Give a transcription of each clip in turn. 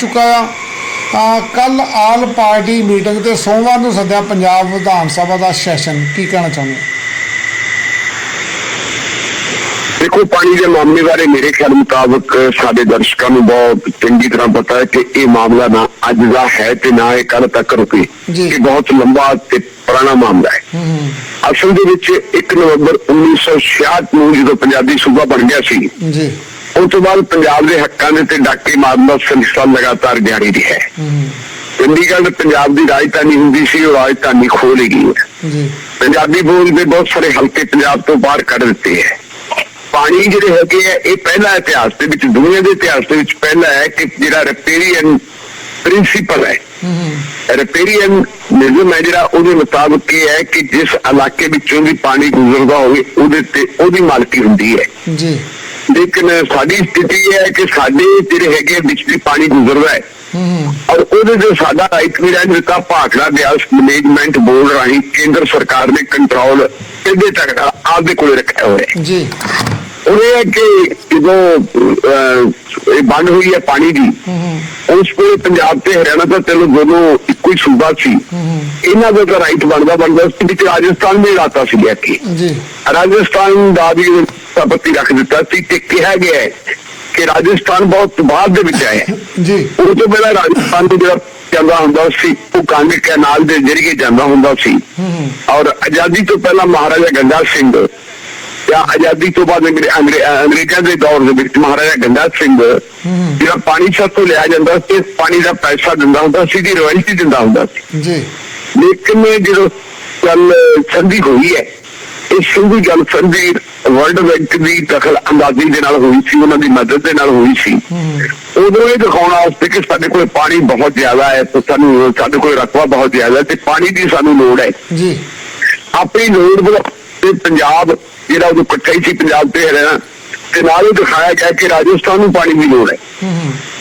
ਚੁੱਕਾ ਆ। ਕੱਲ ਆਲ ਪਾਰਟੀ ਮੀਟਿੰਗ ਤੇ ਸੋਮਵਾਰ ਨੂੰ ਸੱਦਿਆ ਪੰਜਾਬ ਵਿਧਾਨ ਸਭਾ ਦਾ ਸੈਸ਼ਨ। ਕੀ ਕਹਿਣਾ ਚਾਹੁੰਦੇ? ਦੇਖੋ ਪਾਣੀ ਦੇ ਮਾਮਲੇ ਬਾਰੇ ਮੇਰੇ ਖਿਆਲ ਮੁਤਾਬਕ ਸਾਡੇ ਦਰਸ਼ਕਾਂ ਨੂੰ ਬਹੁਤ ਚੰਗੀ ਤਰ੍ਹਾਂ ਪਤਾ ਹੈ ਕਿ ਇਹ ਮਾਮਲਾ ਨਾ ਅੱਜ ਦਾ ਹੈ ਤੇ ਨਾ ਇਹ ਕੱਲ ਤੱਕ ਰੁਕੇ। ਇਹ ਬਹੁਤ ਲੰਬਾ ਤੇ ਪੁਰਾਣਾ ਮਾਮਲਾ ਹੈ। ਅਸਲ ਦੇ ਵਿੱਚ 1 ਨਵੰਬਰ 1966 ਨੂੰ ਜਦੋਂ ਪੰਜਾਬੀ ਸੂਬਾ ਬਣ ਗਿਆ ਸੀ ਜੀ। ਉਸ ਤੋਂ ਬਾਅਦ ਪੰਜਾਬ ਦੇ ਹੱਕਾਂ ਦੇ ਤੇ ਡਾਕੇ ਮਾਰਨ ਦਾ ਸਿਲਸਿਲਾ ਲਗਾਤਾਰ ਜਾਰੀ ਰਿਹਾ ਹੈ। ਚੰਡੀਗੜ੍ਹ ਪੰਜਾਬ ਦੀ ਰਾਜਧਾਨੀ ਹੁੰਦੀ ਸੀ ਉਹ ਰਾਜਧਾਨੀ ਖੋਹ ਲਈ ਗਈ ਹੈ। ਜੀ। ਪੰਜਾਬੀ ਬੋਲਦੇ ਬਹੁਤ ਸਾਰੇ ਹਲਕੇ ਪੰਜਾਬ ਤੋਂ ਬਾਹਰ ਕੱਢ ਦਿੱਤੇ ਹੈ। ਪਾਣੀ ਜਿਹੜੇ ਹੈਗੇ ਆ ਇਹ ਪਹਿਲਾ ਇਤਿਹਾਸ ਦੇ ਵਿੱਚ ਦੁਨੀਆ ਦੇ ਇਤਿਹਾਸ ਦੇ ਵਿੱਚ ਪਹਿਲਾ ਹੈ ਕਿ ਜਿਹੜਾ ਰੈਪੇਰੀਅਨ ਪ੍ਰਿੰਸੀਪਲ ਹੂੰ। ਰੈਪੇਰੀਅਨ ਨਿਯਮ ਹੈ ਜਿਹੜਾ ਉਹਦੇ ਮੁਤਾਬਕ ਇਹ ਹੈ ਕਿ ਜਿਸ ਇਲਾਕੇ ਵਿੱਚੋਂ ਵੀ ਪਾਣੀ ਗੁਜ਼ਰਦਾ ਹੋਵੇ ਉਹਦੇ ਤੇ ਉਹਦੀ ਮਾਲਕੀ ਹੁੰਦੀ ਹੈ। ਜੀ। ਲੇਕਿਨ ਸਾਡੀ ਸਥਿਤੀ ਇਹ ਹੈ ਕਿ ਸਾਡੇ ਜਿਹੜੇ ਹੈਗੇ ਵਿੱਚ ਦੀ ਪਾਣੀ ਗੁਜ਼ਰਦਾ ਹੈ। ਔਰ ਉਹਦੇ ਜੋ ਸਾਡਾ ਰਾਈਟ ਵੀ ਰਹਿ ਦਿੱਤਾ ਭਾਖੜਾ ਬਿਆਸ ਮੈਨੇਜਮੈਂਟ ਬੋਰਡ ਰਾਹੀਂ ਕੇਂਦਰ ਸਰਕਾਰ ਨੇ ਕੰਟਰੋਲ ਇਹਦੇ ਤੱਕ ਆਪਦੇ ਕੋਲੇ ਰੱਖਿਆ ਹੋਇਆ ਹੈ। ਜੀ। ਉਹ ਇਹ ਕਿ ਜਦੋਂ ਇਹ ਬੰਦ ਹੋਈ ਹੈ ਪਾਣੀ ਦੀ ਉਸ ਕੋਲੇ ਪੰਜਾਬ ਤੇ ਹਰਿਆਣਾ ਤਾਂ ਚਲੋ ਦੋਨੋਂ ਇੱਕੋ ਹੀ ਸੂਬਾ ਸੀ। ਇਹਨਾਂ ਦਾ ਤਾਂ ਰਾਈਟ ਬਣਦਾ ਬਣਦਾ ਸੀ ਵਿੱਚ ਰਾਜਸਥਾਨ ਵੀ ਰਾਤਾ ਸੀ ਲਿਆ ਕੇ ਜੀ। ਰਾਜਸਥਾਨ ਦਾ ਵੀ ਸਬਤੀ ਰੱਖ ਦਿੱਤਾ ਸੀ ਤੇ ਕਿਹਾ ਗਿਆ ਕਿ ਰਾਜਸਥਾਨ ਬਹੁਤ ਬਾਅਦ ਦੇ ਵਿੱਚ ਆਇਆ ਜੀ। ਉਹ ਤੋਂ ਪਹਿਲਾਂ ਰਾਜਸਥਾਨ ਦੇ ਜਿਹੜਾ ਜਾਂਦਾ ਹੁੰਦਾ ਸੀ ਉਹ ਕਾਂਗੇ ਕੈਨਾਲ ਦੇ ਜ਼ਰੀਏ ਜਾਂਦਾ ਹੁੰਦਾ ਸੀ। ਔਰ ਆਜ਼ਾਦੀ ਤੋਂ ਪਹਿਲਾਂ ਮਹਾਰਾਜਾ ਗੰਗਾ ਸਿੰਘ ਜਾਂ ਆਜ਼ਾਦੀ ਤੋਂ ਬਾਅਦ ਅੰਗਰੇ- ਅੰਗਰੇ- ਅੰਗਰੇਜ਼ਾਂ ਦੇ ਦੌਰ ਦੇ ਵਿੱਚ ਮਹਾਰਾਜਾ ਗੰਗਾ ਸਿੰਘ। ਜਿਹੜਾ ਪਾਣੀ ਸਾਥੋਂ ਲਿਆ ਜਾਂਦਾ ਸੀ ਪਾਣੀ ਦਾ ਪੈਸਾ ਦਿੰਦਾ ਹੁੰਦਾ ਸੀ ਦੀ ਰਵਾਇਤੀ ਦਿੰਦਾ ਹੁੰਦਾ ਸੀ। ਜੀ। ਲੇਕਿਨ ਜਦੋਂ ਗੱਲ ਸੰਧੀ ਹੋਈ ਹੈ ਇਹ ਸਿੰਧੂ ਜਲ ਸੰਧੀ ਵਰਲਡ ਬੈਂਕ ਦੀ ਦਖਲ ਅੰਦਾਜ਼ੀ ਦੇ ਨਾਲ ਹੋਈ ਸੀ ਉਹਨਾਂ ਦੀ ਮਦਦ ਦੇ ਨਾਲ ਹੋਈ ਸੀ। ਉਦੋਂ ਇਹ ਦਿਖਾਉਣ ਵਾਸਤੇ ਕਿ ਸਾਡੇ ਕੋਲ ਪਾਣੀ ਬਹੁਤ ਜ਼ਿਆਦਾ ਹੈ ਤੇ ਸਾਨੂੰ ਸਾਡੇ ਕੋਲ ਰਕਬਾ ਬਹੁਤ ਜ਼ਿਆਦਾ ਹੈ ਤੇ ਪਾਣੀ ਦੀ ਸਾਨੂੰ ਲੋੜ ਹੈ। ਜੀ। ਆਪਣੀ ਲੋੜ ਬਲ ਤੇ ਪੰਜਾਬ ਜਿਹੜਾ ਉਦੋਂ ਇਕੱਠਾ ਹੀ ਸੀ ਪੰਜਾਬ ਤੇ ਹਰਿਆਣਾ ਤੇ ਨਾਲ ਹੀ ਦਿਖਾਇਆ ਗਿਆ ਕਿ ਰਾਜਸਥਾਨ ਨੂੰ ਪਾਣੀ ਦੀ ਲੋੜ ਹੈ।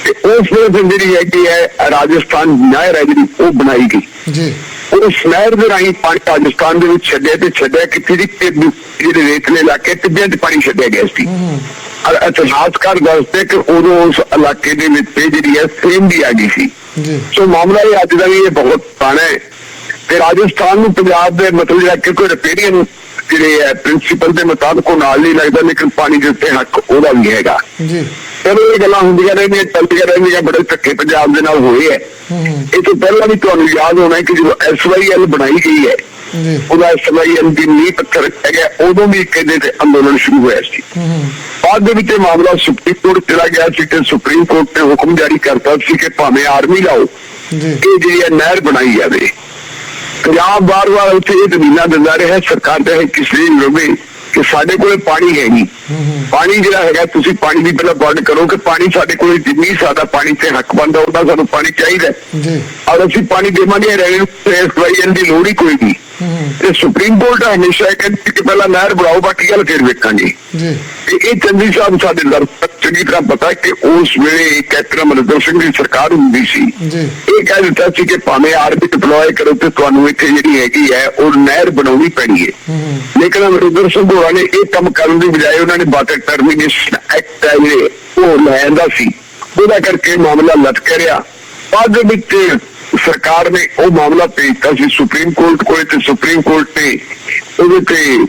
ਤੇ ਉਸ ਵੇਲੇ ਜਿਹੜੀ ਹੈ ਰਾਜਸਥਾਨ ਨਹਿਰ ਹੈ ਜਿਹੜੀ ਉਹ ਬਣਾਈ ਗਈ। ਜੀ। ਉਹ ਨਹਿਰ ਦੇ ਰਾਹੀਂ ਪਾਣੀ ਰਾਜਸਥਾਨ ਦੇ ਵਿੱਚ ਛੱਡਿਆ ਤੇ ਛੱਡਿਆ ਕਿੱਥੇ ਦੀ ਜਿਹੜੇ ਰੇਤਲੇ ਇਲਾਕੇ ਟਿੱਬਿਆਂ 'ਚ ਪਾਣੀ ਛੱਡਿਆ ਗਿਆ ਸੀ। ਔਰ ਇਤਿਹਾਸਕਾਰ ਦੱਸਦੇ ਕਿ ਉਦੋਂ ਉਸ ਇਲਾਕੇ ਦੇ ਵਿੱਚ ਜਿਹੜੀ ਹੈ ਸੇਮ ਵੀ ਆ ਗਈ ਸੀ। ਸੋ ਮਾਮਲਾ ਇਹ ਅੱਜ ਦਾ ਵੀ ਇਹ ਬਹੁਤ ਪੁਰਾਣਾ ਹੈ। ਤੇ ਰਾਜਸਥਾਨ ਨੂੰ ਪੰਜਾਬ ਦੇ ਮਤਲਬ ਜਿਹੜਾ ਕਿ ਕੋਈ ਰਿਪੇਰੀਅਨ ਜਿਹੜੇ ਹੈ ਪ੍ਰਿੰਸੀਪਲ ਦੇ ਮੁਤਾਬਕ ਉਹ ਨਾਲ ਨਹੀਂ ਲੱਗਦਾ ਲੇਕਿਨ ਪਾਣੀ ਦੇ ਉੱਤੇ ਹੱਕ ਉਹਦਾ ਵੀ ਹੈਗਾ। ਜੀ। ਚਲੋ ਇਹ ਗੱਲਾਂ ਹੁੰਦੀਆਂ ਰਹਿੰਦੀਆਂ ਚੱਲਦੀਆਂ ਰਹਿੰਦੀਆਂ ਬੜੇ ਧੱਕੇ ਪੰਜਾਬ ਦੇ ਨਾਲ ਹੋਏ ਹੂੰ। ਇਹ ਤੋਂ ਪਹਿਲਾਂ ਵੀ ਤੁਹਾਨੂੰ ਯਾਦ ਹੋਣਾ ਕਿ ਜਦੋਂ ਐਸਵਾਈਐਲ ਬਣਾਈ ਗਈ ਹੈ ਉਹਦਾ ਐਸਵਾਈਐਲ ਦੀ ਨੀਂਹ ਪੱਥਰ ਰੱਖਿਆ ਗਿਆ ਉਦੋਂ ਵੀ ਕਹਿੰਦੇ ਤੇ ਅੰਦੋਲਨ ਸ਼ੁਰੂ ਹੋਇਆ ਸੀ। ਬਾਅਦ ਦੇ ਵਿੱਚ ਇਹ ਮਾਮਲਾ ਸੁਪਰੀਮ ਕੋਰਟ ਚਲਾ ਗਿਆ ਸੀ ਤੇ ਸੁਪਰੀਮ ਕੋਰਟ ਨੇ ਹੁਕਮ ਜਾਰੀ ਕਰਤਾ ਸੀ ਕਿ ਭਾਵੇਂ ਆਰਮੀ ਲਾਓ ਇਹ ਜਿਹੜੀ ਨਹਿਰ ਬਣਾਈ ਜਾਵੇ। ਪੰਜਾਬ ਵਾਰ-ਵਾਰ ਉੱਥੇ ਇਹ ਜ਼ਮੀਨਾਂ ਦਿੰਦਾ ਰਿਹਾ ਸਰਕਾਰ ਦਾ ਕਿਸ ਰਵੇ। ਕਿ ਸਾਡੇ ਕੋਲੇ ਪਾਣੀ ਹੈ ਨਹੀਂ। ਪਾਣੀ ਜਿਹੜਾ ਹੈਗਾ ਤੁਸੀਂ ਪਾਣੀ ਦੀ ਪਹਿਲਾਂ ਗੱਲ ਕਰੋ ਕਿ ਪਾਣੀ ਸਾਡੇ ਕੋਲੇ ਜਿੰਨੀ ਸਾਡਾ ਪਾਣੀ ਤੇ ਹੱਕ ਬਣਦਾ ਉਹਦਾ ਸਾਨੂੰ ਪਾਣੀ ਚਾਹੀਦਾ। ਜੀ। ਔਰ ਅਸੀਂ ਪਾਣੀ ਦੇਵਾਂਗੇ ਰਹਿਣੇ ਨੂੰ ਇਸ ਵਾਰੀ ਦੀ ਲੋੜ ਹੀ ਕੋਈ ਨਹੀਂ। ਤੇ ਸੁਪਰੀਮ ਕੋਰਟ ਹਮੇਸ਼ਾ ਇਹ ਕਹਿੰਦੀ ਕਿ ਪਹਿਲਾਂ ਨਹਿਰ ਬਣਾਓ ਬਾਕੀ ਗੱਲ ਫਿਰ ਵੇਖਾਂਗੇ। ਜੀ। ਤੇ ਇਹ ਚੰਦੀ ਸਾਹਿਬ ਸਾਡੇ ਦਰ ਚੰਗੀ ਤਰ੍ਹਾਂ ਪਤਾ ਕਿ ਉਸ ਵੇਲੇ ਕੈਪਟਨ ਅਮਰਿੰਦਰ ਸਿੰਘ ਦੀ ਸਰਕਾਰ ਹੁੰਦੀ ਸੀ। ਇਹ ਕਹਿ ਦਿੱਤਾ ਸੀ ਕਿ ਭਾਵੇਂ ਆਰਮੀ ਡਿਪਲੋਏ ਕਰੋ ਤੇ ਤੁਹਾਨੂੰ ਇੱਥੇ ਜਿਹੜੀ ਹੈਗੀ ਹੈ ਉਹ ਨਹਿਰ ਬਣਾਉਣੀ ਪੈਣੀ ਹੈ। ਲੇਕਿਨ ਅਮਰਿੰਦਰ ਸਿੰਘ ਹੋਰਾਂ ਨੇ ਇਹ ਕੰਮ ਕਰਨ ਦੀ ਬਜਾਏ ਉਹਨਾਂ ਨੇ ਵਾਟਰ ਟਰਮੀਨੇਸ਼ਨ ਐਕਟ ਹੈ ਉਹ ਲੈ ਆਂਦਾ ਸੀ। ਉਹਦਾ ਕਰਕੇ ਮਾਮਲਾ ਲਟਕ ਰਿਹਾ। ਬਾਅਦ ਦੇ ਵਿੱਚ ਸਰਕਾਰ ਨੇ ਉਹ ਮਾਮਲਾ ਭੇਜਤਾ ਸੀ ਸੁਪਰੀਮ ਕੋਰਟ ਕੋਲੇ ਤੇ ਸੁਪਰੀਮ ਕੋਰਟ ਨੇ ਉਹਦੇ ਤੇ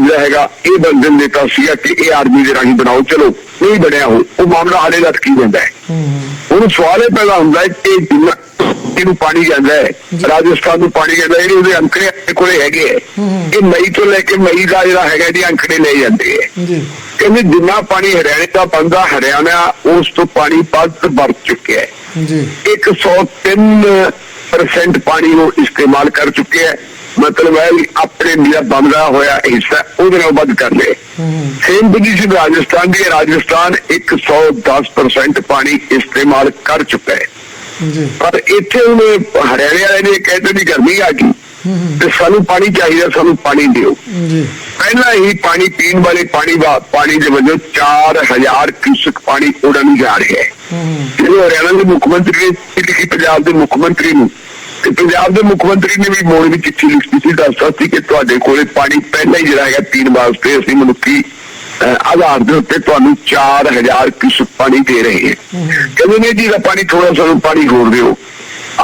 ਜਿਹੜਾ ਹੈਗਾ ਇਹ ਬੰਦਨ ਦਿੱਤਾ ਸੀਗਾ ਕਿ ਇਹ ਆਰਮੀ ਦੇ ਰਾਹੀਂ ਬਣਾਓ ਚਲੋ ਨਹੀਂ ਬਣਿਆ ਉਹ ਮਾਮਲਾ ਹਾਲੇ ਲਟਕੀ ਜਾਂਦਾ ਹੈ? ਹੁਣ ਸਵਾਲ ਇਹ ਪੈਦਾ ਹੁੰਦਾ ਹੈ ਕਿ ਜਿੰਨਾ ਇਹਨੂੰ ਪਾਣੀ ਜਾਂਦਾ ਹੈ ਰਾਜਸਥਾਨ ਨੂੰ ਪਾਣੀ ਜਾਂਦਾ ਹੈ, ਜਿਹੜੇ ਉਹਦੇ ਅੰਕੜੇ ਕੋਲੇ ਹੈਗੇ। ਇਹ ਮਈ ਤੋਂ ਲੈ ਕੇ ਮਈ ਦਾ ਜਿਹੜਾ ਹੈਗਾ ਇਹਦੇ ਅੰਕੜੇ ਲਏ ਜਾਂਦੇ ਹੈ। ਕਹਿੰਦੇ ਜਿੰਨਾ ਪਾਣੀ ਹਰਿਆਣੇ ਦਾ ਬੰਦਾ ਹਰਿਆਣਾ ਉਸ ਤੋਂ ਪਾਣੀ ਵੱਧ ਵਰਤ ਚੁੱਕਿਆ ਹੈ। ਜੀ। 103% ਪਾਣੀ ਉਹ ਇਸਤੇਮਾਲ ਕਰ ਚੁੱਕਿਆ ਹੈ। ਮਤਲਬ ਹੈ ਵੀ ਆਪਣੇ ਜਿਹੜਾ ਬੰਦਾ ਹੋਇਆ ਹਿੱਸਾ ਉਹਦੇ ਨਾਲ ਵੱਧ ਕਰ ਹੂੰ ਸੇਮ ਪੋਜੀਸ਼ਨ ਰਾਜਸਥਾਨ ਦੀ ਰਾਜਸਥਾਨ 110% ਪਾਣੀ ਇਸਤੇਮਾਲ ਕਰ ਚੁੱਕਾ ਹੈ। ਜੀ। ਪਰ ਇੱਥੇ ਹੁਣ ਹਰਿਆਣੇ ਵਾਲੇ ਨੇ ਕਹਿੰਦੇ ਵੀ ਗਰਮੀ ਆ ਗਈ। ਤੇ ਸਾਨੂੰ ਪਾਣੀ ਚਾਹੀਦਾ ਸਾਨੂੰ ਪਾਣੀ ਦਿਓ। ਜੀ। ਪਹਿਲਾਂ ਹੀ ਪਾਣੀ ਪੀਣ ਵਾਲੇ ਪਾਣੀ ਦਾ ਪਾਣੀ ਦੇ ਵਜੋਂ 4000 ਕਿਊਸਕ ਪਾਣੀ ਉਡਣ ਜਾ ਰਿਹਾ ਹੈ। ਜਿਹੜੇ ਹਰਿਆਣਾ ਦੇ ਮੁੱਖ ਮੰਤਰੀ ਨੇ ਲਿਖੀ ਪੰਜਾਬ ਦੇ ਮੁੱਖ ਮੰਤਰੀ ਨੂੰ ਤੇ ਪੰਜਾਬ ਦੇ ਮੁੱਖ ਮੰਤਰੀ ਨੇ ਵੀ ਮੋੜ ਵਿੱਚ ਚਿੱਠੀ ਲਿਖੀ ਸੀ ਦੱਸਦਾ ਸੀ ਕਿ ਤੁਹਾਡੇ ਕੋਲੇ ਪਾਣੀ ਪਹਿਲਾਂ ਹੀ ਜਿਹੜਾ ਹੈਗਾ ਪੀਣ ਵਾਸਤੇ ਅਸੀਂ ਮਨੁੱਖੀ ਆਧਾਰ ਦੇ ਉੱਤੇ ਤੁਹਾਨੂੰ 4000 ਕਿਊਸਕ ਪਾਣੀ ਦੇ ਰਹੇ ਹੈ। ਕਹਿੰਦੇ ਨੇ ਜੀ ਦਾ ਪਾਣੀ ਥੋੜਾ ਸਾਨੂੰ ਪਾਣੀ ਹੋਰ ਦਿਓ।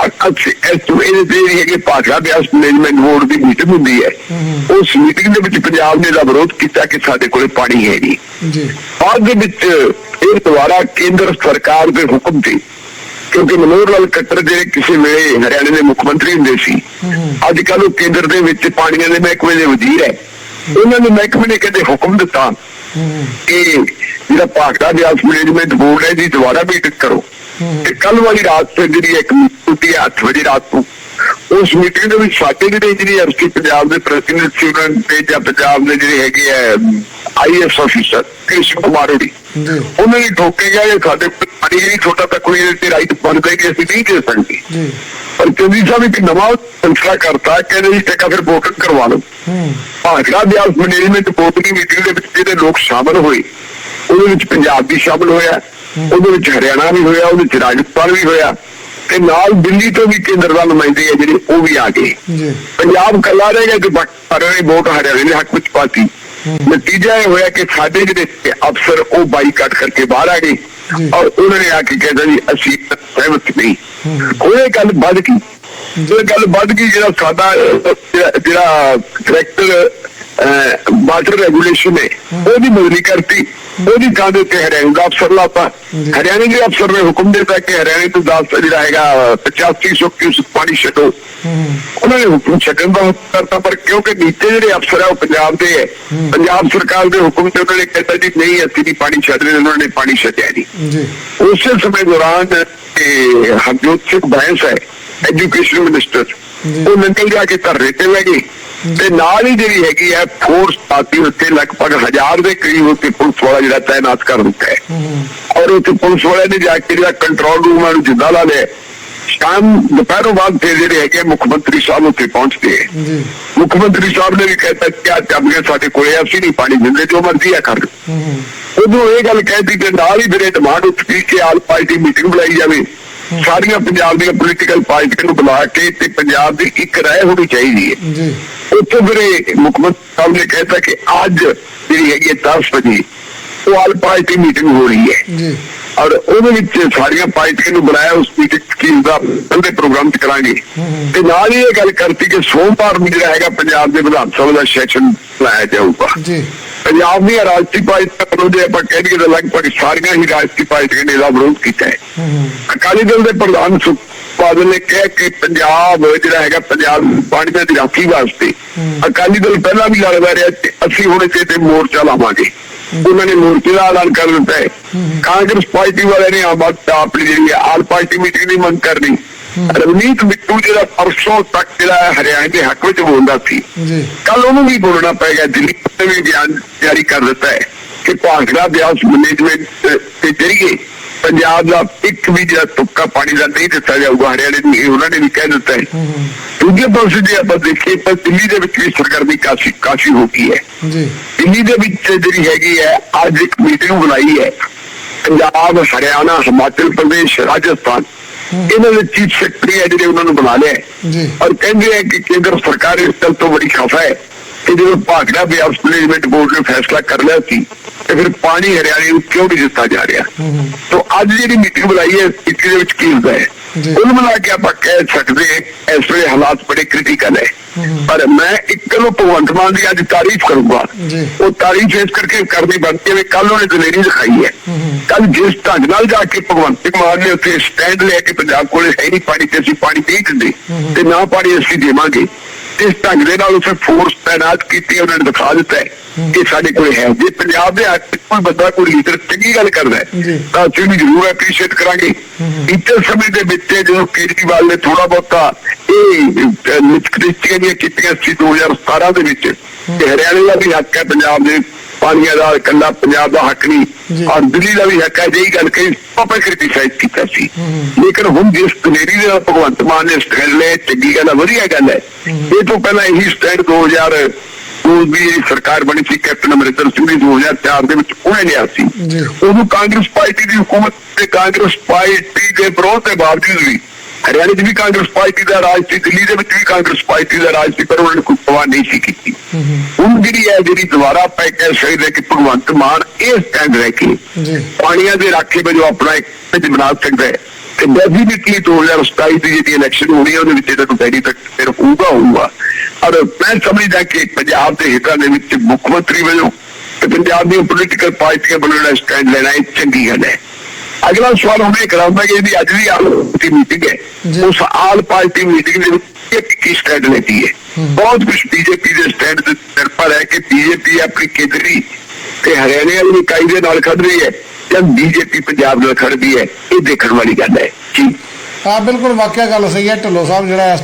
ਅੱਛਾ ਇਸ ਤੋਂ ਇਹਦੇ ਤੇ ਜਿਹੜੀ ਹੈਗੀ ਭਾਖੜਾ ਬਿਆਸ ਮੈਨੇਜਮੈਂਟ ਬੋਰਡ ਦੀ ਮੀਟਿੰਗ ਹੁੰਦੀ ਹੈ। ਉਸ ਮੀਟਿੰਗ ਦੇ ਵਿੱਚ ਪੰਜਾਬ ਨੇ ਦਾ ਵਿਰੋਧ ਕੀਤਾ ਕਿ ਸਾਡੇ ਕੋਲੇ ਪਾਣੀ ਹੈ ਨਹੀਂ। ਜੀ। ਬਾਅਦ ਦੇ ਵਿੱਚ ਇਹ ਦੁਆਰਾ ਕੇਂਦਰ ਸਰਕਾਰ ਦੇ ਹੁਕਮ ਤੇ ਕਿਉਂਕਿ ਮਨੋਹਰ ਲਾਲ ਖੱਟਰ ਜਿਹੜੇ ਕਿਸੇ ਵੇਲੇ ਹਰਿਆਣੇ ਦੇ ਮੁੱਖ ਮੰਤਰੀ ਹੁੰਦੇ ਸੀ। ਅੱਜ ਕੱਲ ਉਹ ਕੇਂਦਰ ਦੇ ਵਿੱਚ ਪਾਣੀਆਂ ਦੇ ਮਹਿਕਮੇ ਦੇ ਵਜ਼ੀਰ ਹੈ। ਉਹਨਾਂ ਨੇ ਮਹਿਕਮੇ ਨੇ ਕਹਿੰਦੇ ਹੁਕਮ ਦਿੱਤਾ ਕਿ ਜਿਹੜਾ ਭਾਖੜਾ ਬਿਆਸ ਮੈਨੇਜਮੈਂਟ ਬੋਰਡ ਹੈ ਜੀ, ਦੁਬਾਰਾ ਮੀਟਿੰਗ ਕਰੋ। ਤੇ ਕੱਲ ਵਾਲੀ ਰਾਤ ਤੇ ਜਿਹੜੀ ਇੱਕ ਟੁੱਟੀ 8 ਵਜੇ ਰਾਤ ਨੂੰ ਉਸ ਮੀਟਿੰਗ ਦੇ ਵਿੱਚ ਸਾਡੇ ਜਿਹੜੇ ਇੰਜੀਨੀਅਰ ਸੀ ਪੰਜਾਬ ਦੇ ਪ੍ਰੈਜ਼ੀਡੈਂਟ ਸੀ ਉਹਨਾਂ ਤੇ ਜਾਂ ਪੰਜਾਬ ਦੇ ਜਿਹੜੇ ਹੈਗੇ ਆ ਆਈਐਸ ਅਫੀਸਰ ਕ੍ਰਿਸ਼ਨ ਕੁਮਾਰ ਜੀ। ਉਹਨਾਂ ਨੇ ਠੋਕੇ ਗਿਆ ਇਹ ਸਾਡੇ ਪਾਣੀ ਨਹੀਂ ਛੋਟਾ ਤੱਕ ਕੋਈ ਇਹਦੇ ਤੇ ਰਾਈਟ ਬਣਦਾ ਕਿ ਅਸੀਂ ਨਹੀਂ ਦੇ ਸਕਦੇ। ਜੀ। ਪਰ ਚੰਦੀ ਸਾਹਿਬ ਇੱਕ ਨਵਾਂ ਫੈਸਲਾ ਕਰਤਾ ਕਹਿੰਦੇ ਜੀ ਟੇਕਾ ਫਿਰ ਵੋਟਿੰਗ ਕਰਵਾ ਲਓ। ਭਾਜਪਾ ਬਿਆਸ ਮੈਨੇਜਮੈਂਟ ਬੋਰਡ ਦੀ ਮੀਟਿੰਗ ਦੇ ਵਿੱਚ ਜਿਹੜੇ ਲੋਕ ਸ਼ਾਮਲ ਹੋਏ ਉਹਦੇ ਵਿੱਚ ਪੰਜਾਬ ਵੀ ਸ਼ਾਮਲ ਹੋਇਆ ਉਹਦੇ ਵਿੱਚ ਹਰਿਆਣਾ ਵੀ ਹੋਇਆ ਉਹਦੇ ਵਿੱਚ ਰਾਜਸਥਾਨ ਵੀ ਹੋਇਆ। ਤੇ ਨਾਲ ਦਿੱਲੀ ਤੋਂ ਵੀ ਕੇਂਦਰ ਦਾ ਨੁਮਾਇੰਦੇ ਆ ਜਿਹੜੇ ਉਹ ਵੀ ਆ ਗਏ। ਜੀ। ਪੰਜਾਬ ਕੱਲਾ ਰਹਿ ਗਿਆ ਕਿ ਬਾਕੀ ਨੇ ਵੋਟ ਹਰਿਆਣੇ ਦੇ ਹੱਕ ਵਿੱਚ ਪਾਤੀ। ਨਤੀਜਾ ਇਹ ਹੋਇਆ ਕਿ ਸਾਡੇ ਜਿਹੜੇ ਅਫਸਰ ਉਹ ਬਾਈਕਾਟ ਕਰਕੇ ਬਾਹਰ ਆ ਗਏ। ਜੀ। ਔਰ ਉਹਨਾਂ ਨੇ ਆ ਕੇ ਕਹਿੰਦਾ ਜੀ ਅਸੀਂ ਸਹਿਮਤ ਨਹੀਂ। ਉਹ ਇਹ ਗੱਲ ਵੱਧ ਗਈ। ਇਹ ਗੱਲ ਵੱਧ ਗਈ ਜਿਹੜਾ ਸਾਡਾ ਜਿਹੜਾ ਕਰੈਕਟਰ ਵਾਟਰ ਰੈਗੂਲੇਸ਼ਨ ਹੈ ਉਹਦੀ ਬਦਲੀ ਕਰਤੀ ਉਹਦੀ ਥਾਂ ਦੇ ਉੱਤੇ ਹਰਿਆਣਾ ਦਾ ਅਫਸਰ ਲਾਤਾ ਜੀ। ਹਰਿਆਣੇ ਦੇ ਅਫਸਰ ਨੇ ਹੁਕਮ ਦਿੱਤਾ ਕਿ ਹਰਿਆਣੇ ਤੋਂ 10 ਜਿਹੜਾ ਹੈਗਾ 8500 ਕਿਊਸਕ ਪਾਣੀ ਛੱਡੋ ਹੂੰ ਉਹਨਾਂ ਨੇ ਹੁਕਮ ਛੱਡਣ ਦਾ ਹੁਕਮ ਕਰਤਾ ਪਰ ਕਿਉਂਕਿ ਨੀਚੇ ਜਿਹੜੇ ਅਫਸਰ ਆ ਉਹ ਪੰਜਾਬ ਦੇ ਹੈ ਪੰਜਾਬ ਸਰਕਾਰ ਦੇ ਹੁਕਮ ਤੇ ਉਹਨਾਂ ਨੇ ਕਹਿੰਦਾ ਜੀ ਨਹੀਂ ਅਸੀਂ ਨਹੀਂ ਪਾਣੀ ਛੱਡ ਰਹੇ ਉਹਨਾਂ ਨੇ ਪਾਣੀ ਛੱਡਿਆ ਨਹੀਂ ਜੀ ਉਸੇ ਸਮੇਂ ਦੌਰਾਨ ਇਹ ਹਰਜੋਤ ਸਿੰਘ ਬੈਂਸ ਹੈ ਐਜੂਕੇਸ਼ਨ ਮਿਨਿਸਟਰ ਜੀ। ਕੇ ਤੇ ਤੇ ਨਾਲ ਹੀ ਜਿਹੜੀ ਹੈਗੀ ਹੈ ਫੋਰਸ ਪਾਤੀ ਉੱਤੇ ਲਗਭਗ ਹਜ਼ਾਰ ਦੇ ਕਰੀਬ ਉੱਤੇ ਪੁਲਿਸ ਵਾਲਾ ਜਿਹੜਾ ਤਾਇਨਾਤ ਕਰ ਦਿੱਤਾ ਹੈ। ਔਰ ਉੱਥੇ ਪੁਲਿਸ ਵਾਲਿਆਂ ਨੇ ਜਾ ਕੇ ਜਿਹੜਾ ਕੰਟਰੋਲ ਰੂਮ ਨੂੰ ਜਿੰਦਾ ਲਾ ਲਿਆ ਸ਼ਾਮ ਦੁਪਹਿਰੋਂ ਬਾਅਦ ਫਿਰ ਜਿਹੜੇ ਹੈਗੇ ਮੁੱਖ ਮੰਤਰੀ ਸਾਹਿਬ ਉੱਥੇ ਪਹੁੰਚਦੇ ਜੀ। ਮੁੱਖ ਮੰਤਰੀ ਸਾਹਿਬ ਨੇ ਵੀ ਕਹਿਤਾ ਕਿ ਆ ਚਾਬੀਆਂ ਸਾਡੇ ਕੋਲੇ ਅਸੀਂ ਨਹੀਂ ਪਾਣੀ ਦਿੰਦੇ ਜੋ ਮਰਜ਼ੀ ਆ ਕਰ ਉਦੋਂ ਇਹ ਗੱਲ ਕਹਿਤੀ ਕਿ ਨਾਲ ਹੀ ਫਿਰ ਡਿਮਾਂਡ ਉੱਠੀ ਕਿ ਆਲ ਪਾਰਟੀ ਮੀਟਿੰਗ ਬੁਲਾਈ ਜਾਵੇ। ਸਾਰੀਆਂ ਪੰਜਾਬ ਦੀਆਂ ਪੋਲੀਟੀਕਲ ਪਾਰਟੀਆਂ ਨੂੰ ਬੁਲਾ ਕੇ ਤੇ ਪੰਜਾਬ ਦੀ ਇੱਕ ਰਾਏ ਹੋਣੀ ਚਾਹੀਦੀ ਹੈ। ਜੀ। ਉੱਥੇ ਇਹ ਮੁੱਖ ਮੰਤਰੀ ਸਾਹਿਬ ਨੇ ਕਹਿਤਾ ਕਿ ਅੱਜ ਜਿਹੜੀ ਹੈਗੀ ਹੈ 10 ਵਜੇ ਉਹ ਆਲ ਪਾਰਟੀ ਮੀਟਿੰਗ ਹੋ ਰਹੀ ਹੈ। ਜੀ। ਔਰ ਉਹਦੇ ਵਿੱਚ ਸਾਰੀਆਂ ਪਾਰਟੀਆਂ ਨੂੰ ਬੁਲਾਇਆ ਉਸ ਮੀਟਿੰਗ ਸਕੀਮ ਦਾ ਪਹਿਲੇ ਪ੍ਰੋਗਰਾਮ ਚ ਕਰਾਂਗੇ। ਤੇ ਨਾਲ ਹੀ ਇਹ ਗੱਲ ਕਰਤੀ ਕਿ ਸੋਮਵਾਰ ਨੂੰ ਜਿਹੜਾ ਹੈਗਾ ਪੰਜਾਬ ਦੇ ਵਿਧਾਨ ਸਭਾ ਦਾ ਸੈਸ਼ਨ ਲਾਇਆ ਜਾਊਗਾ। ਜੀ। ਪੰਜਾਬ ਦੀਆਂ ਰਾਜਸੀ ਪਾਰਟੀਆਂ ਵੱਲੋਂ ਜੇ ਆਪਾਂ ਕਹਿ ਦਈਏ ਤਾਂ ਲਗਭਗ ਸਾਰੀਆਂ ਹੀ ਰਾਜਸੀ ਪਾਰਟੀਆਂ ਨੇ ਇਹਦਾ ਵਿਰੋਧ ਕੀਤਾ ਹੈ। ਅਕਾਲੀ ਦਲ ਦੇ ਪ੍ਰਧਾਨ ਸੁਖਬੀਰ ਬਾਦਲ ਨੇ ਕਿਹਾ ਕਿ ਪੰਜਾਬ ਜਿਹੜਾ ਹੈਗਾ ਪੰਜਾਬ ਪਾਣੀਆਂ ਦੀ ਰਾਖੀ ਵਾਸਤੇ। ਅਕਾਲੀ ਦਲ ਪਹਿਲਾਂ ਵੀ ਲੜਦਾ ਰਿਹਾ ਤੇ ਅਸੀਂ ਹੁਣ ਇੱਥੇ ਤੇ ਮੋਰਚਾ ਲਾਵਾਂਗੇ। ਉਹਨਾਂ ਨੇ ਮੋਰਚੇ ਦਾ ਐਲਾਨ ਕਰ ਦਿੱਤਾ ਹੈ। ਕਾਂਗਰਸ ਪਾਰਟੀ ਵਾਲਿਆਂ ਨੇ ਆਮ ਆਪਣੀ ਜਿਹੜੀ ਆਲ ਪਾਰਟੀ ਮੀਟਿੰਗ ਦੀ ਮੰਗ ਕਰਨੀ। ਰਵਨੀਤ ਬਿੱਟੂ ਜਿਹੜਾ ਪਰਸੋਂ ਤੱਕ ਜਿਹੜਾ ਹਰਿਆਣਾ ਦੇ ਹੱਕ ਵਿੱਚ ਬੋਲਦਾ ਸੀ। ਕੱਲ ਉਹਨੂੰ ਵੀ ਬੋਲਣਾ ਪੈ ਗਿਆ ਦਿੱਲੀ ਨੇ ਵੀ ਬਿਆਨ ਜਾਰੀ ਕਰ ਦਿੱਤਾ ਹੈ ਕਿ ਭਾਖੜਾ ਬਿਆਸ ਮੈਨੇਜਮੈਂਟ ਦੇ ਜਰੀਏ ਪੰਜਾਬ ਦਾ ਇੱਕ ਵੀ ਜਿਹੜਾ ਤੁੱਕਾ ਪਾਣੀ ਦਾ ਨਹੀਂ ਦਿੱਤਾ ਜਾਊਗਾ ਹਰਿਆਣੇ ਨੂੰ ਇਹ ਉਹਨਾਂ ਨੇ ਵੀ ਕਹਿ ਦਿੱਤਾ ਹੈ। ਦੂਜੇ ਪਾਸੇ ਜੇ ਆਪਾਂ ਦੇਖੀਏ ਤਾਂ ਦਿੱਲੀ ਦੇ ਵਿੱਚ ਵੀ ਸਰਗਰਮੀ ਕਾਫੀ ਕਾਫੀ ਹੋ ਗਈ ਹੈ। ਜੀ। ਦਿੱਲੀ ਦੇ ਵਿੱਚ ਜਿਹੜੀ ਹੈਗੀ ਹੈ ਅੱਜ ਇੱਕ ਮੀਟਿੰਗ ਬੁਲਾਈ ਹੈ। ਪੰਜਾਬ ਹਰਿਆਣਾ ਹਿਮਾਚਲ ਪ੍ਰਦੇਸ਼ ਰਾਜਸਥਾਨ ਇਹਨਾਂ ਦੇ ਚੀਫ ਸੈਕਟਰੀ ਹੈ ਜਿਹੜੇ ਉਹਨਾਂ ਨੂੰ ਬੁਲਾ ਲਿਆ। ਜੀ। ਔਰ ਕਹਿੰਦੇ ਹੈ ਕਿ ਕੇਂਦਰ ਸਰਕਾਰ ਇਸ ਗੱਲ ਤੋਂ ਬੜੀ ਖਫਾ ਹੈ ਕਿ ਜਦੋਂ ਭਾਗੜਾ ਬਿਆਸ ਮੈਨੇਜਮੈਂਟ ਬੋਰਡ ਨੇ ਫੈਸਲਾ ਕਰ ਲਿਆ ਸੀ ਤੇ ਫਿਰ ਪਾਣੀ ਹਰਿਆਣੇ ਨੂੰ ਕਿਉਂ ਨਹੀਂ ਦਿੱਤਾ ਜਾ ਰਿਹਾ? ਤੋਂ ਅੱਜ ਜਿਹੜੀ ਮੀਟਿੰਗ ਬੁਲਾਈ ਹੈ ਇਸ ਦੇ ਵਿੱਚ ਕੀ ਹੁੰਦਾ ਹੈ। ਕੁੱਲ ਮਿਲਾ ਕੇ ਆਪਾਂ ਕਹਿ ਸਕਦੇ ਇਸ ਵੇਲੇ ਹਾਲਾਤ ਬੜੇ ਕ੍ਰਿਟੀਕਲ ਹੈ। ਪਰ ਮੈਂ ਇੱਕ ਨੂੰ ਭਗਵੰਤ ਮਾਨ ਦੀ ਅੱਜ ਤਾਰੀਫ ਕਰੂੰਗਾ। ਉਹ ਤਾਰੀਫ ਇਸ ਕਰਕੇ ਕਰਨੀ ਬਣਦੀ ਹੈ ਕੱਲ ਉਹਨੇ ਦਲੇਰੀ ਦਿਖਾਈ ਹੈ। ਕੱਲ ਜਿਸ ਢੰਗ ਨਾਲ ਜਾ ਕੇ ਭਗਵੰਤ ਮਾਨ ਨੇ ਉੱਥੇ ਸਟੈਂਡ ਲੈ ਕੇ ਪੰਜਾਬ ਕੋਲੇ ਹੈ ਨਹੀਂ ਪਾਣੀ ਤੇ ਅਸੀਂ ਪਾਣੀ ਨਹੀਂ ਦਿੰਦੇ। ਤੇ ਨਾ ਪਾਣੀ ਅਸੀਂ ਦੇਵਾਂਗੇ। ਇਸ ਢੰਗ ਦੇ ਨਾਲ ਉੱਥੇ ਫੋਰਸ ਤਾਇਨਾਤ ਕੀਤੀ ਉਹਨਾਂ ਨੇ ਦਿਖਾ ਦਿੱਤਾ ਕਿ ਸਾਡੇ ਕੋਲ ਹੈ। ਜੇ ਪੰਜਾਬ ਦੇ ਵਿੱਚ ਕੋਈ ਬੰਦਾ ਕੋਈ ਲੀਡਰ ਚੰਗੀ ਗੱਲ ਕਰਦਾ। ਤਾਂ ਅਸੀਂ ਵੀ ਜ਼ਰੂਰ ਐਪਰੀਸ਼ੀਏਟ ਕਰਾਂਗੇ। ਇੱਥੇ ਸਮੇਂ ਦੇ ਵਿੱਚ ਜਦੋਂ ਕੇਜਰੀਵਾਲ ਨੇ ਥੋੜਾ ਬਹੁਤਾ ਇਹ ਨਿਸ਼ਕ੍ਰਿਤੀਆਂ ਦੀਆਂ ਕੀਤੀਆਂ ਸੀ 2017 ਦੇ ਵਿੱਚ ਹਰਿਆਣੇ ਦਾ ਵੀ ਹੱਕ ਹੈ ਪੰਜਾਬ ਦੇ ਪਾਣੀਆਂ ਦਾ ਇਕੱਲਾ ਪੰਜਾਬ ਦਾ ਹੱਕ। ਨਹੀਂ। ਔਰ ਦਿੱਲੀ ਦਾ ਵੀ ਹੱਕ ਹੈ ਜਿਹੀ ਗੱਲ ਕਹੀ ਆਪਾਂ ਕ੍ਰਿਟੀਸਾਈਜ਼ ਕੀਤਾ ਸੀ। ਲੇਕਿਨ ਹੁਣ ਜਿਸ ਕਨੇਰੀ ਦੇ ਭਗਵੰਤ ਮਾਨ ਨੇ ਸਟੈਂਡ ਲਿਆ ਚੰਗੀ ਗੱਲ ਹੈ ਵਧੀਆ ਗੱਲ ਹੈ। ਇਹ ਤੋਂ ਪਹਿਲਾਂ ਇਹੀ ਸਟੈਂਡ 2000 ਉਹ ਵੀ ਸਰਕਾਰ ਬਣੀ ਸੀ ਕੈਪਟਨ ਅਮਰਿੰਦਰ ਸਿੰਘ ਦੀ 2004 ਦੇ ਵਿੱਚ ਉਹਨੇ ਲਿਆ ਸੀ। ਉਦੋਂ ਕਾਂਗਰਸ ਪਾਰਟੀ ਦੀ ਹਕੂਮਤ ਤੇ ਕਾਂਗਰਸ ਪਾਰਟੀ ਦੇ ਵਿਰੋਧ ਦੇ ਬਾਵਜੂਦ ਵੀ ਹਰਿਆਣੇ 'ਚ ਵੀ ਕਾਂਗਰਸ ਪਾਰਟੀ ਦਾ ਰਾਜ ਸੀ ਦਿੱਲੀ ਦੇ ਵਿੱਚ ਵੀ ਕਾਂਗਰਸ ਪਾਰਟੀ ਦਾ ਰਾਜ ਸੀ ਪਰ ਉਹਨਾਂ ਨੇ ਕੋਈ ਪਰਵਾਹ ਨਹੀਂ ਸੀ ਕੀਤੀ। ਹੁਣ ਜਿਹੜੀ ਹੈ ਜਿਹੜੀ ਦੁਬਾਰਾ ਪੈ ਕਹਿ ਸਕਦੇ ਕਿ ਭਗਵੰਤ ਮਾਨ ਇਹ ਸਟੈਂਡ ਰਹਿ ਕੇ ਪਾਣੀਆਂ ਦੇ ਰਾਖੇ ਵਜੋਂ ਆਪਣਾ ਇੱਕ ਬਣਾ ਸਕਦਾ ਹੈ। ਤੇ ਡੈਫੀਨਿਟਲੀ 2027 ਦੀ ਜਿਹੜੀ ਇਲੈਕਸ਼ਨ ਹੋਣੀ ਹੈ ਉਹਦੇ ਵਿੱਚ ਇਹਦਾ ਕੋਈ ਬੈਨੀਫਿਟ ਫਿਰ ਹੋਊਗਾ ਹੋਊਗਾ। ਔਰ ਮੈਂ ਸਮਝਦਾ ਕਿ ਪੰਜਾਬ ਦੇ ਹਿੱਤਾਂ ਦੇ ਵਿੱਚ ਮੁੱਖ ਮੰਤਰੀ ਵਜੋਂ ਤੇ ਪੰਜਾਬ ਦੀਆਂ ਪੋਲੀਟੀਕਲ ਪਾਰਟੀਆਂ ਵੱਲੋਂ ਸਟੈਂਡ ਲੈਣਾ ਇਹ ਚੰਗੀ ਗੱਲ ਹੈ। ਕਰਾਉਂਦਾ ਕਿ ਇਹਦੀ ਅੱਜ ਦੀ ਆਲ ਪਾਰਟੀ ਮੀਟਿੰਗ ਜੀ। ਹੈ ਉਸ ਆਲ ਪਾਰਟੀ ਮੀਟਿੰਗ ਦੇ ਵਿੱਚ ਇਹ ਕੀ ਸਟੈਂਡ ਲੈਤੀ ਹੈ? ਬਹੁਤ ਕੁਝ ਬੀਜੇਪੀ ਦੇ ਸਟੈਂਡ ਦੇ ਨਿਰਭਰ ਹੈ ਕਿ ਬੀਜੇਪੀ ਆਪਣੀ ਕੇਂਦਰੀ ਤੇ ਹਰਿਆਣੇ ਵਾਲੀ ਇਕਾਈ ਦੇ ਨਾਲ ਖੜ ਰਹੀ ਹੈ ਜਾਂ ਬੀਜੇਪੀ ਪੰਜਾਬ ਨਾਲ ਖੜਦੀ ਹੈ ਇਹ ਦੇਖਣ ਵਾਲੀ ਗੱਲ ਹੈ। ਜੀ। ਹਾਂ ਬਿਲਕੁਲ ਵਾਕਿਆ ਗੱਲ ਸਹੀ ਹੈ। ਢਿੱਲੋਂ ਸਾਹਿਬ ਜਿਹੜਾ